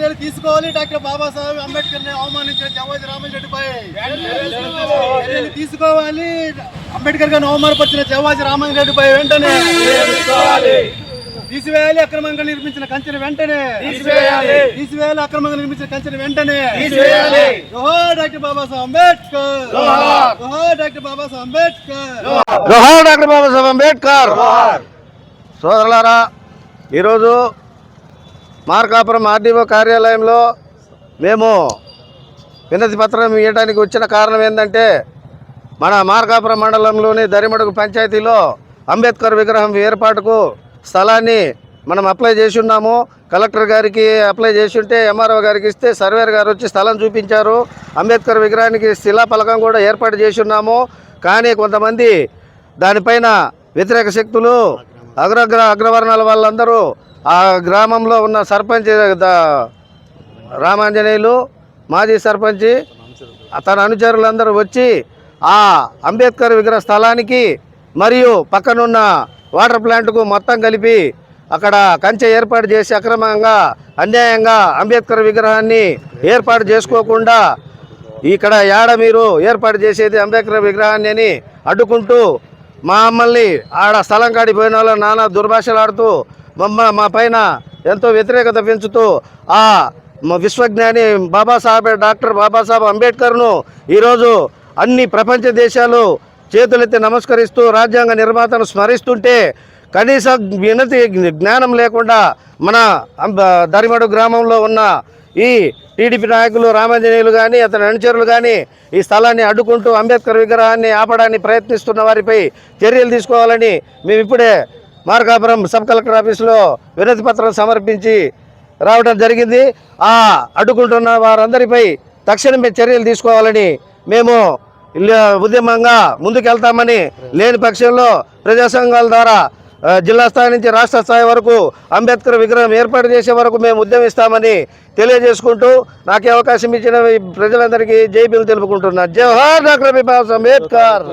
తీసుకోవాలి డాక్టర్ బాబాసాహెబ్ అంబేద్కర్ని అవమానించిన జవాజీ రామరెడ్డిపై చర్యలు తీసుకోవాలి. అంబేద్కర్ గారిని అవమానపరిచిన జవాజీ రామరెడ్డిపై వెంటనే. తీసివేయాలి అక్రమంగా నిర్మించిన కంచెని వెంటనే. తీసివేయాలి. తీసివేయాలి అక్రమంగా నిర్మించిన కంచెని వెంటనే. తీసివేయాలి. జోహార్ డాక్టర్ బాబాసాహెబ్ అంబేద్కర్. జోహార్ డాక్టర్ బాబాసాహెబ్ అంబేద్కర్. జోహార్ డాక్టర్ బాబాసాహెబ్ అంబేద్కర్. సోదరులారా ఈరోజు మార్కాపురం ఆర్డీఓ కార్యాలయంలో మేము వినతి పత్రం ఇవ్వడానికి వచ్చిన కారణం ఏంటంటే మన మార్కాపురం మండలంలోని దరిమడుగు పంచాయతీలో అంబేద్కర్ విగ్రహం ఏర్పాటుకు స్థలాన్ని మనం అప్లై చేసి ఉన్నాము. కలెక్టర్ గారికి అప్లై చేసి ఉంటే ఎంఆర్ఓ గారికి ఇస్తే సర్వేర్ గారు వచ్చి స్థలం చూపించారు. అంబేద్కర్ విగ్రహానికి శిలాఫలకం కూడా ఏర్పాటు చేసి ఉన్నాము. కానీ కొంతమంది దానిపైన వ్యతిరేక శక్తులు అగ్రగ్ర అగ్రవర్ణాల వాళ్ళందరూ ఆ గ్రామంలో ఉన్న సర్పంచ్ రామాంజనేయులు మాజీ సర్పంచి తన అనుచరులందరూ వచ్చి ఆ అంబేద్కర్ విగ్రహ స్థలానికి మరియు పక్కనున్న వాటర్ ప్లాంట్కు మొత్తం కలిపి అక్కడ కంచె ఏర్పాటు చేసి అక్రమంగా అన్యాయంగా అంబేద్కర్ విగ్రహాన్ని ఏర్పాటు చేసుకోకుండా ఇక్కడ ఏడ మీరు ఏర్పాటు చేసేది అంబేద్కర్ విగ్రహాన్ని అని అడ్డుకుంటూ మమ్మల్ని ఆడ స్థలం కాడిపోయిన వాళ్ళ వాళ్ళు నానా దుర్భాషలాడుతూ మమ్మ మా పైన ఎంతో వ్యతిరేకత పెంచుతూ ఆ విశ్వజ్ఞాని బాబాసాహెబ్ డాక్టర్ బాబాసాహెబ్ అంబేద్కర్ను ఈరోజు అన్ని ప్రపంచ దేశాలు చేతులెత్తి నమస్కరిస్తూ రాజ్యాంగ నిర్మాతను స్మరిస్తుంటే కనీస వినతి జ్ఞానం లేకుండా మన దరిమడు గ్రామంలో ఉన్న ఈ టీడీపీ నాయకులు రామాంజనేయులు కానీ అతని అనుచరులు కానీ ఈ స్థలాన్ని అడ్డుకుంటూ అంబేద్కర్ విగ్రహాన్ని ఆపడానికి ప్రయత్నిస్తున్న వారిపై చర్యలు తీసుకోవాలని మేము ఇప్పుడే మార్కాపురం సబ్ కలెక్టర్ ఆఫీసులో వినతి పత్రం సమర్పించి రావడం జరిగింది. ఆ అడ్డుకుంటున్న వారందరిపై తక్షణమే చర్యలు తీసుకోవాలని మేము ఉద్యమంగా ముందుకెళ్తామని లేని పక్షంలో ప్రజా సంఘాల ద్వారా జిల్లా స్థాయి నుంచి రాష్ట్ర స్థాయి వరకు అంబేద్కర్ విగ్రహం ఏర్పాటు చేసే వరకు మేము ఉద్యమిస్తామని తెలియజేసుకుంటూ నాకే అవకాశం ఇచ్చిన ప్రజలందరికీ జైబీలు బిల్ తెలుపుకుంటున్నా. జవహర్ డాక్టర్ అంబేద్కర్.